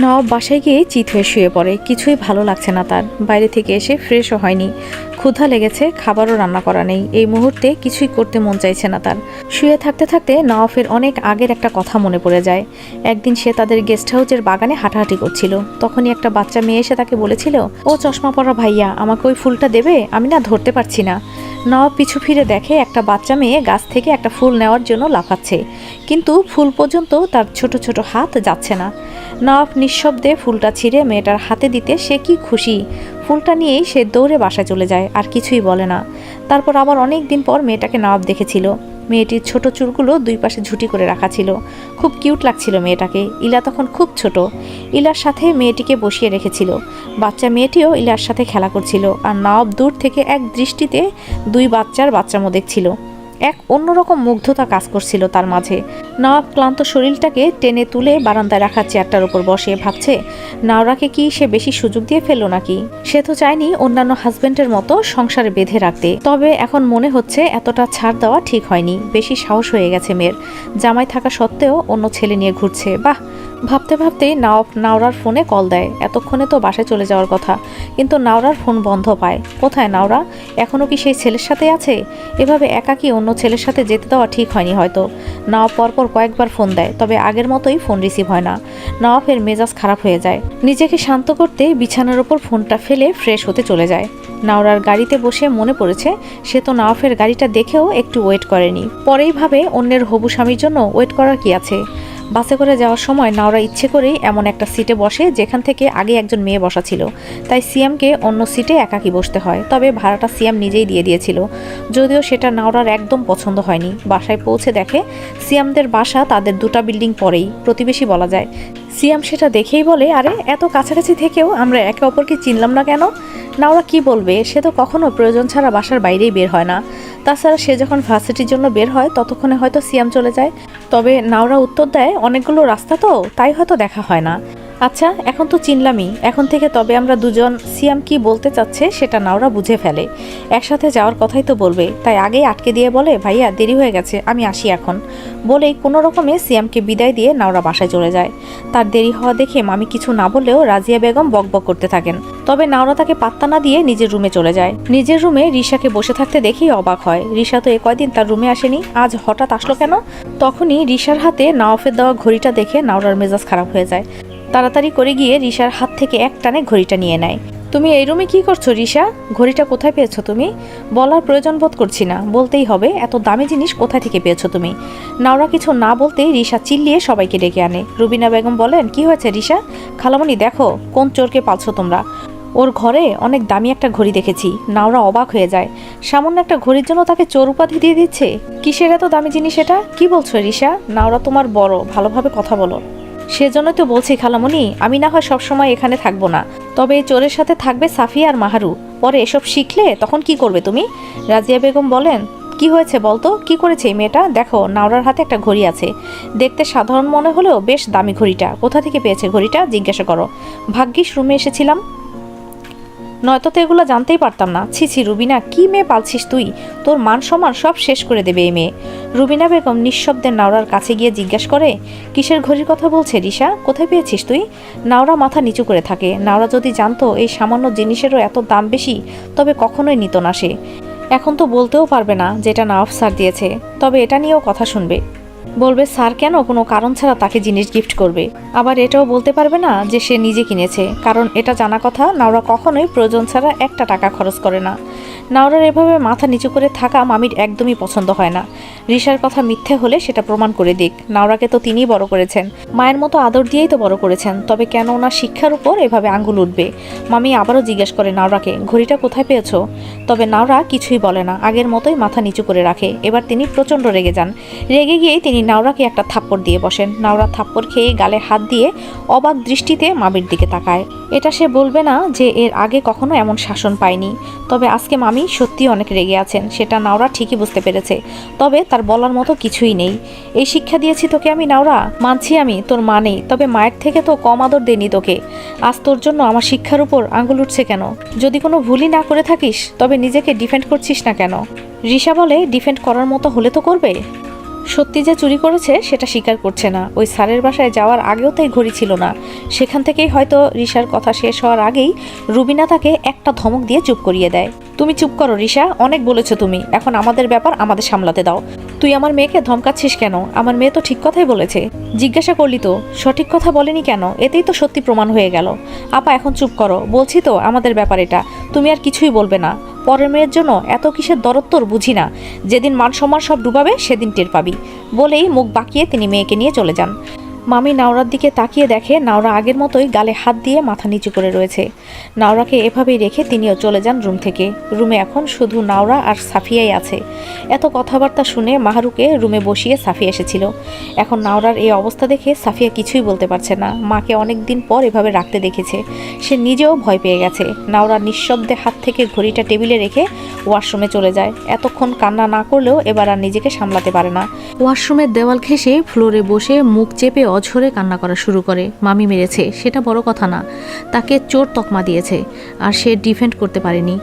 নবাব বাসায় গিয়ে চিত হয়ে শুয়ে পড়ে। কিছুই ভালো লাগছে না তার। বাইরে থেকে এসে ফ্রেশও হয়নি। ক্ষুধা লেগেছে, খাবারও রান্না করা নেই। এই মুহূর্তে কিছুই করতে মন চাইছে না তার। শুয়ে থাকতে থাকতে নওয়াফের অনেক আগের একটা কথা মনে পড়ে যায়। একদিন সে তাদের গেস্ট হাউসের বাগানে হাঁটাহাঁটি করছিল। তখনই একটা বাচ্চা মেয়ে এসে তাকে বলেছিল, ও চশমা পরা ভাইয়া, আমাকে ওই ফুলটা দেবে? আমি না ধরতে পারছি না। নওয়াব পিছু ফিরে দেখে একটা বাচ্চা মেয়ে গাছ থেকে একটা ফুল নেওয়ার জন্য লাফাচ্ছে। কিন্তু ফুল পর্যন্ত তার ছোট ছোট হাত যাচ্ছে না। নওয়াব নিঃশব্দে ফুলটা ছিঁড়ে মেয়েটার হাতে দিতে সে কি খুশি? ফুলটা নিয়েই সে দৌড়ে বাসায় চলে যায়, আর কিছুই বলে না। তারপর আবার অনেক দিন পর মেয়েটাকে নবাব দেখেছিল। মেয়েটির ছোট চুলগুলো দুই পাশে ঝুটি করে রাখা ছিল। খুব কিউট লাগছিল মেয়েটাকে। ইলা তখন খুব ছোট। ইলার সাথে মেয়েটিকে বসিয়ে রেখেছিল। বাচ্চা মেয়েটিও ইলার সাথে খেলা করছিল। আর নবাব দূর থেকে এক দৃষ্টিতে দুই বাচ্চার বাচ্চামো দেখছিল এক অন্যরকম মুগ্ধতা কাজ করছিল তার মাঝে। নওয়াব ক্লান্ত শরীরটাকে টেনে তুলে বারান্দায় রাখা চেয়ারটার উপর বসে ভাবছে, নাওরাকে কি সে বেশি সুযোগ দিয়ে ফেলল নাকি? সে তো চায়নি অন্যান্য হাজবেন্ডের মতো সংসারে বেঁধে রাখতে। তবে এখন মনে হচ্ছে এতটা ছাড় দেওয়া ঠিক হয়নি। বেশি সাহস হয়ে গেছে মেয়ের। জামাই থাকা সত্ত্বেও অন্য ছেলে নিয়ে ঘুরছে। বাহ! ভাবতে ভাবতেই নাও নাওরার ফোনে কল দেয়। এতক্ষণে তো বাসায় চলে যাওয়ার কথা। কিন্তু নাওরার ফোন বন্ধ পায়। কোথায় নাওরা? এখনও কি সেই ছেলের সাথে আছে? এভাবে একাকী অন্য ছেলের সাথে যেতে দেওয়া ঠিক হয়নি হয়তো। নওয়াব পরপর কয়েকবার ফোন দেয়। তবে আগের মতোই ফোন রিসিভ হয় না। নওয়াফের মেজাজ খারাপ হয়ে যায়। নিজেকে শান্ত করতে বিছানার ওপর ফোনটা ফেলে ফ্রেশ হতে চলে যায়। নাওরার গাড়িতে বসে মনে পড়েছে, সে তো নাওয়াফের গাড়িটা দেখেও একটু ওয়েট করেনি। পরেই ভাবে অন্যের হবু স্বামীর জন্য ওয়েট করার কি আছে? বাসে করে যাওয়ার সময় নাওরা ইচ্ছে করেই এমন একটা সিটে বসে যেখান থেকে আগে একজন মেয়ে বসা ছিল। তাই সিএমকে অন্য সিটে একাকি বসতে হয়, তবে ভাড়াটা সিএম নিজেই দিয়ে দিয়েছিল। যদিও সেটা নাওরার একদম পছন্দ হয়নি। বাসায় পৌঁছে দেখে সিএমদের বাসা তাদের দুটা বিল্ডিং পরেই, প্রতিবেশী বলা যায়। সিএম সেটা দেখেই বলে, আরে, এত কাছাকাছি থেকেও আমরা একে অপরকে চিনলাম না কেন? নাওরা কি বলবে? সে তো কখনো প্রয়োজন ছাড়া বাসার বাইরেই বের হয় না। তাছাড়া সে যখন ভার্সিটির জন্য বের হয়, ততক্ষণে হয়তো সিয়াম চলে যায়। তবে নাওরা উত্তর দেয় অনেকগুলো রাস্তা তো তাই হয়তো দেখা হয় না। আচ্ছা এখন তো চিনলামই। এখন থেকে তবে আমরা দুজন সিয়াম কি বলতে চাচ্ছে সেটা নাওরা বুঝে ফেলে। একসাথে যাওয়ার কথাই তো বলবে। তাই আগেই আটকে দিয়ে বলে, ভাইয়া, দেরি হয়ে গেছে, আমি আসি এখন। বলেই কোনো রকমে সিয়ামকে বিদায় দিয়ে নাওরা বাসায় চলে যায়। তার দেরি হওয়া দেখে মামি কিছু না বললেও রাজিয়া বেগম বকবক করতে থাকেন। তবে নাওরা তাকে পাত্তা না দিয়ে নিজের রুমে চলে যায়। নিজের রুমে রিশাকে বসে থাকতে দেখেই অবাক হয়। রিশা তো এ কয়দিন তার রুমে আসেনি, আজ হঠাৎ আসলো কেন? তখনই রিশার হাতে নাওফের দেওয়া ঘড়িটা দেখে নাওরার মেজাজ খারাপ হয়ে যায়। তাড়াতাড়ি করে গিয়ে রিশার হাত থেকে এক টানে ঘড়িটা নিয়ে নেয়। তুমি এই রুমে কি করছ রিশা? ঘড়িটা কোথায় পেয়েছ তুমি? বলার প্রয়োজন বোধ করছি না। বলতেই হবে, এত দামি জিনিস কোথায় থেকে পেয়েছ তুমি? নাওরা কিছু না বলতেই রিশা চিল্লিয়ে সবাইকে ডেকে আনে। রুবিনা বেগম বলেন, কি হয়েছে রিশা? খালামণি, দেখো, কোন চোরকে পালছো তোমরা? ওর ঘরে অনেক দামি একটা ঘড়ি দেখেছি। নাওরা অবাক হয়ে যায়। সামান্য একটা ঘড়ির জন্য তাকে চোর উপাধি দিয়ে দিচ্ছে? কিসের এত দামি জিনিস এটা? কি বলছো রিশা? নাওরা তোমার বড়, ভালোভাবে কথা বলো। সেজন্যই তো বলছি খালামণি আমি না হয় সবসময় এখানে থাকব না। তবে এই চোরের সাথে থাকবে সাফিয়া আর মাহারু। পরে এসব শিখলে তখন কি করবে তুমি? রাজিয়া বেগম বলেন, কি হয়েছে বলতো? কি করেছে এই মেয়েটা? দেখো নাওড়ার হাতে একটা ঘড়ি আছে। দেখতে সাধারণ মনে হলেও বেশ দামি ঘড়িটা। কোথা থেকে পেয়েছে ঘড়িটা? জিজ্ঞাসা করো। ভাগ্যিস রুমে এসেছিলাম। নয়তো তো এগুলো জানতেই পারতাম না। ছি ছি, রুবিনা, কি মেয়ে পালছিস তুই? তোর মান সম্মান সব শেষ করে দেবে এই মেয়ে। রুবিনা বেগম নিঃশব্দে নাওরার কাছে গিয়ে জিজ্ঞেস করে, কিসের ঘড়ির কথা বলছে রিশা? কোথায় পেয়েছিস তুই? নাওরা মাথা নিচু করে থাকে। নাওরা যদি জানতো এই সামান্য জিনিসেরও এত দাম বেশি, তবে কখনোই নিত না সে। এখন তো বলতেও পারবে না যেটা নাওফ স্যার দিয়েছে। তবে এটা নিয়েও কথা শুনবে। বলবে, স্যার, কেন? কোনো কারণ ছাড়া তাকে জিনিস গিফট করবে। আবার এটাও বলতে পারবে না যে সে নিজে কিনেছে, কারণ এটা জানা কথা নাওরা কখনোই প্রয়োজন ছাড়া একটা টাকা খরচ করে না। নাওরার এভাবে মাথা নিচু করে থাকা মামির একদমই পছন্দ হয় না। রিশার কথা মিথ্যে হলে সেটা প্রমাণ করে দিক। নাওরাকে তো তিনিই বড় করেছেন। মায়ের মতো আদর দিয়েই তো বড় করেছেন, তবে কেন ওনার শিক্ষার উপর এভাবে আঙ্গুল উঠবে? মামি আবারও জিজ্ঞেস করে নাওরাকে, ঘড়িটা কোথায় পেয়েছ? তবে নাওরা কিছুই বলে না, আগের মতোই মাথা নিচু করে রাখে। এবার তিনি প্রচণ্ড রেগে যান। রেগে গিয়েই তিনি নাওরাকে একটা থাপ্পড় দিয়ে বসেন। নাওরা থাপ্পড় খেয়ে গালে হাত দিয়ে অবাক দৃষ্টিতে মামির দিকে তাকায়। এটা সে বলবে না যে এর আগে কখনো এমন শাসন পায়নি। তবে আজকে মামি সত্যি অনেক রেগে আছেন, সেটা নাওরা ঠিকই বুঝতে পেরেছে। তবে তার বলার মতো কিছুই নেই। এই শিক্ষা দিয়েছি তোকে আমি, নাওরা? মানছি আমি, তোর মা নেই। তবে মায়ের থেকে তো কম আদর দেনি তোকে। আজ তোর জন্য আমার শিক্ষার উপর আঙুল উঠছে কেন? যদি কোনো ভুলই না করে থাকিস, তবে নিজেকে ডিফেন্ড করছিস না কেন? রিশা বলে ডিফেন্ড করার মতো হলে তো করবে। সত্যি যে চুরি করেছে, সেটা স্বীকার করছে না। ওই স্যারের বাসায় যাওয়ার আগেও তাই ঘড়ি ছিল না। সেখান থেকেই হয়তো রিশার কথা শেষ হওয়ার আগেই রুবিনা তাকে একটা ধমক দিয়ে চুপ করিয়ে দেয়। তুমি চুপ করো, রিশা। অনেক বলেছ তুমি। এখন আমাদের ব্যাপার আমাদের সামলাতে দাও। তুই আমার মেয়েকে ধমকাচ্ছিস কেন? আমার মেয়ে তো ঠিক কথাই বলেছে। জিজ্ঞাসা করলি তো। সঠিক কথা বলেনি কেন? এতেই তো সত্যি প্রমাণ হয়ে গেল। আপা, এখন চুপ করো। বলছি তো, আমাদের ব্যাপার এটা। তুমি আর কিছুই বলবে না। পরের মেয়ের জন্য এত কিসের দরত্তর বুঝি না। যেদিন মান সম্মান সব ডুবাবে, সেদিন টের পাবি। বলেই মুখ বাঁকিয়ে তিনি মেয়েকে নিয়ে চলে যান। মামি নাওরার দিকে তাকিয়ে দেখে নাওরা আগের মতোই গালে হাত দিয়ে মাথা নিচু করে রয়েছে। নাওরাকে এভাবেই রেখে তিনিও চলে যান রুম থেকে। রুমে এখন শুধু নাওরা আর সাফিয়াই আছে। এত কথাবার্তা শুনে মাহারুকে রুমে বসিয়ে সাফিয়া এসেছিল। এখন নাওরার এই অবস্থা দেখে সাফিয়া কিছুই বলতে পারছে না। মাকে অনেক দিন পর এভাবে রাখতে দেখেছে। সে নিজেও ভয় পেয়ে গেছে। নাওরা নিঃশব্দে হাত থেকে ঘড়িটা টেবিলে রেখে ওয়াশরুমে চলে যায়। এতক্ষণ কান্না না করলেও এবার আর নিজেকে সামলাতে পারে না। ওয়াশরুমের দেওয়াল ঘেঁষে ফ্লোরে বসে মুখ চেপে অঝরে কান্না করা শুরু করে। মামি মেরেছে, সেটা বড় কথা না। তাকে চোর তকমা দিয়েছে, আর সে ডিফেন্ড করতে পারেনি।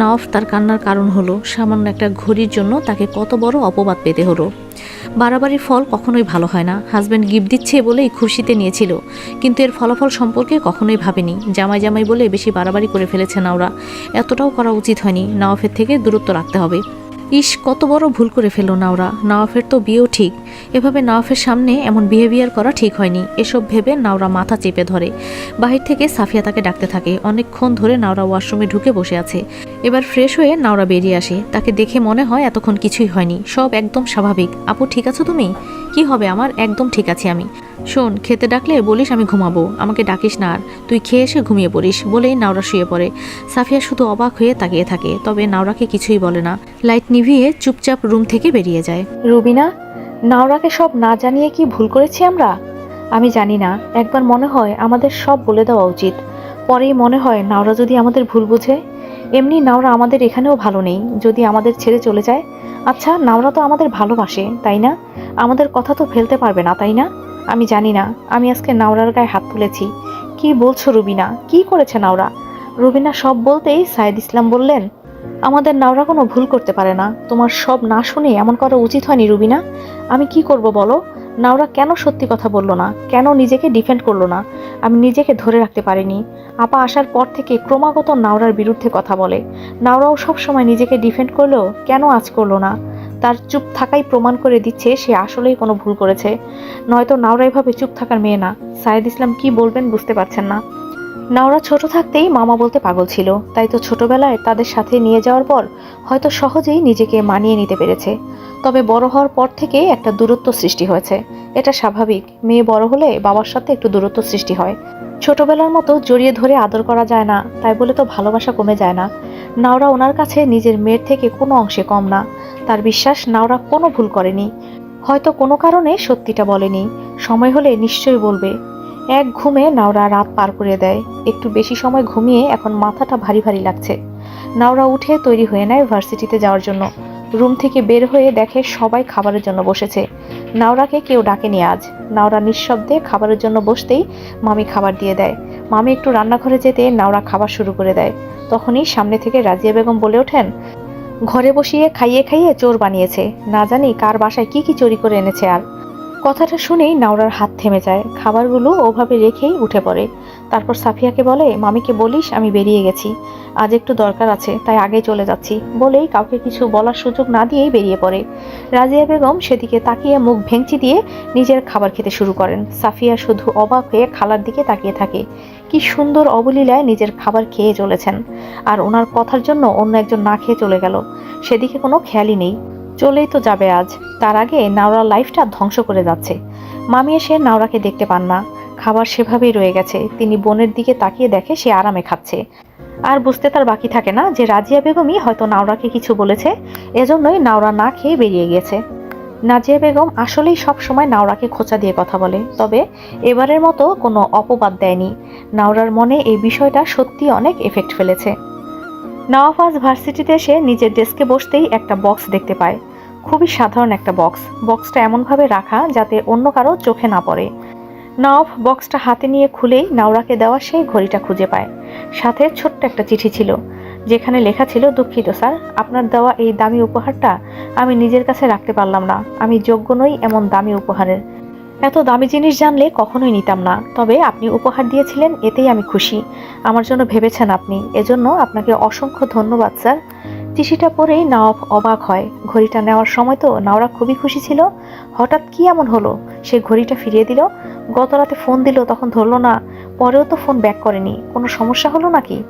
নওয়াফ তার কান্নার কারণ হলো, সামান্য একটা ঘড়ির জন্য তাকে কত বড় অপবাদ পেতে হলো। বাড়াবাড়ির ফল কখনোই ভালো হয় না। হাজব্যান্ড গিফট দিচ্ছে বলেই খুশিতে নিয়েছিল, কিন্তু এর ফলাফল সম্পর্কে কখনোই ভাবেনি। জামাই জামাই বলে বেশি বাড়াবাড়ি করে ফেলেছে নাওরা এতটাও করা উচিত হয়নি। নওয়াফের থেকে দূরত্ব রাখতে হবে। ইস, কত বড় ভুল করে ফেলো নাওরা। নাওয়াফের তো বিয়েও ঠিক। এভাবে নাওয়াফের সামনে এমন বিহেভিয়ার করা ঠিক হয়নি। এসব ভেবে নাওরা মাথা চেপে ধরে। বাহির থেকে সাফিয়া তাকে ডাকতে থাকে। অনেকক্ষণ ধরে নাওরা ওয়াশরুমে ঢুকে বসে আছে। এবার ফ্রেশ হয়ে নাওরা বেরিয়ে আসে। তাকে দেখে মনে হয় এতক্ষণ কিছুই হয়নি। সব একদম স্বাভাবিক। আপু, ঠিক আছো তুমি? কি হবে আমার? একদম ঠিক আছি আমি। শোন, খেতে ডাকলে বলিস আমি ঘুমাবো। আমাকে ডাকিস না আর। তুই খেয়ে এসে ঘুমিয়ে পড়িস বলেই নাওরা শুয়ে পড়ে। সাফিয়া শুধু অবাক হয়ে তাকিয়ে থাকে, তবে নাওরাকে কিছুই বলে না। লাইট নিভিয়ে চুপচাপ রুম থেকে বেরিয়ে যায়। রুবিনা, নাওরাকে সব না জানিয়ে কি ভুল করেছি আমরা? আমি জানি না। একবার মনে হয় আমাদের সব বলে দেওয়া উচিত। পরেই মনে হয় নাওরা যদি আমাদের ভুল বুঝে। এমনি নাওরা আমাদের এখানেও ভালো নেই, যদি আমাদের ছেড়ে চলে যায়। আচ্ছা নাওরা তো আমাদের ভালোবাসে, তাই না? আমাদের কথা তো ফেলতে পারবে না, তাই না? আমি জানি না, আমি আজকে নাওরার গায়ে হাত তুলেছি। কি বলছো রুবিনা? কি করেছে নাওরা? রুবিনা সব বলতেই সাইদ ইসলাম বললেন, আমাদের নাওরা কোনো ভুল করতে পারে না। তোমার সব না শুনে এমন করা উচিত হয়নি রুবিনা। আমি কি করব বলো? নাওরা কেন সত্যি কথা বলল না? কেন নিজেকে ডিফেন্ড করল না? আমি নিজেকে ধরে রাখতে পারিনি। আপা আসার পর থেকে ক্রমাগত নাওরার বিরুদ্ধে কথা বলে। নাওরাও সবসময় নিজেকে ডিফেন্ড করলেও কেন আজ করল না? তার চুপ থাকাই প্রমাণ করে দিচ্ছে সে আসলেই কোনো ভুল করেছে। নয়তো নাওরা এভাবে চুপ থাকার মেয়ে না। সায়েদ ইসলাম কি বলবেন বুঝতে পারছেন না। নাওরা ছোট থাকতেই মামা বলতে পাগল ছিল। তাই তো ছোটবেলায় তাদের সাথে নিয়ে যাওয়ার পর হয়তো সহজেই নিজেকে মানিয়ে নিতে পেরেছে। তবে বড় হওয়ার পর থেকে একটা দূরত্ব সৃষ্টি হয়েছে। এটা স্বাভাবিক। মেয়ে বড় হলে বাবার সাথে একটু দূরত্ব সৃষ্টি হয়। ছোটবেলার মতো জড়িয়ে ধরে আদর করা যায় না, তাই বলে তো ভালোবাসা কমে যায় না। নাওরা ওনার কাছে নিজের মেয়ের থেকে কোনো অংশে কম না। তার বিশ্বাস নাওরা কোনো ভুল করেনি। হয়তো কোনো কারণে সত্যিটা বলেনি। সময় হলে নিশ্চয়ই বলবে। এক ঘুমে নাওরা রাত পার করে দেয়। একটু বেশি সময় ঘুমিয়ে এখন মাথাটা ভারী ভারী লাগছে। নাওরা উঠে তৈরি হয়ে নেয় ভার্সিটিতে যাওয়ার জন্য। রুম থেকে বের হয়ে দেখে সবাই খাবারের জন্য বসেছে। নাওরাকে কেউ ডাকেনি আজ। নাওরা নিঃশব্দে খাবারের জন্য বসতেই মামি খাবার দিয়ে দেয়। মামি একটু রান্নাঘরে যেতে নাওরা খাবার শুরু করে দেয়। তখনই সামনে থেকে রাজিয়া বেগম বলে ওঠেন, ঘরে বসিয়ে খাইয়ে খাইয়ে চোর বানিয়েছে। না জানি কার বাসায় কি কি চুরি করে এনেছে আর। কথাটা শুনেই নাওরার হাত থেমে যায়। খাবারগুলো ওভাবে রেখেই উঠে পড়ে। তারপর সাফিয়াকে বলে, মামিকে বলিস, আমি বেরিয়ে গেছি। আজ একটু দরকার আছে, তাই আগে চলে যাচ্ছি। বলেই কাউকে কিছু বলার সুযোগ না দিয়েই বেরিয়ে পড়ে। রাজিয়া বেগম সেদিকে তাকিয়ে মুখ ভেঙচি দিয়ে নিজের খাবার খেতে শুরু করেন। সাফিয়া শুধু অবাক হয়ে খালার দিকে তাকিয়ে থাকে। কি সুন্দর অবলীলায় নিজের খাবার খেয়ে চলেছেন। আর ওনার কথার জন্য অন্য একজন না খেয়ে চলে গেল। সেদিকে কোনো খেয়ালই নেই। চলেই তো যাবে আজ। তার আগে নাওরা লাইফটা ধ্বংস করে যাচ্ছে। মামি এসে নাওরাকে দেখতে পান না। খাবার সেভাবেই রয়ে গেছে। তিনি বোনের দিকে তাকিয়ে দেখে সে আরামে খাচ্ছে। আর বুঝতে তার বাকি থাকে না যে রাজিয়া বেগমই হয়তো নাওরাকে কিছু বলেছে। এজন্যই নাওরা না খেয়ে বেরিয়ে গিয়েছে নাজিয়া বেগম আসলেই সব সময় নাওরাকে খোঁচা দিয়ে কথা বলে। তবে এবারের মতো কোনো অপবাদ দেয়নি। নাওরার মনে এই বিষয়টা সত্যি অনেক এফেক্ট ফেলেছে। নওয়াফাজ ভার্সিটিতে এসে নিজের ডেস্কে বসতেই একটা বক্স দেখতে পায়। খুবই সাধারণ একটা বক্স বক্সটা এমনভাবে রাখা যাতে অন্য কারও চোখে না পড়ে। নওয়াফ বক্সটা হাতে নিয়ে খুলেই নাওরাকে দেওয়া সেই ঘড়িটা খুঁজে পায়। সাথে ছোট্ট একটা চিঠি ছিল, যেখানে লেখা ছিল, দুঃখিত স্যার, আপনার দেওয়া এই দামি উপহারটা আমি নিজের কাছে রাখতে পারলাম না। আমি যোগ্য নই এমন দামি উপহারের। এত দামি জিনিস জানলে কখনোই নিতাম না। তবে আপনি উপহার দিয়েছিলেন, এতেই আমি খুশি। আমার জন্য ভেবেছেন আপনি। এজন্য আপনাকে অসংখ্য ধন্যবাদ, স্যার। চিঠিটা পড়েই নাওয়াব অবাক হয়। ঘড়িটা নেওয়ার সময় তো নাওরা খুবই খুশি ছিল। হঠাৎ কি এমন হলো? সে ঘড়িটা ফিরিয়ে দিল। গত রাতে ফোন দিল, তখন ধরলো, না, পরেও তো ফোন ব্যাক করেনি। কোনো সমস্যা হলো নাকি?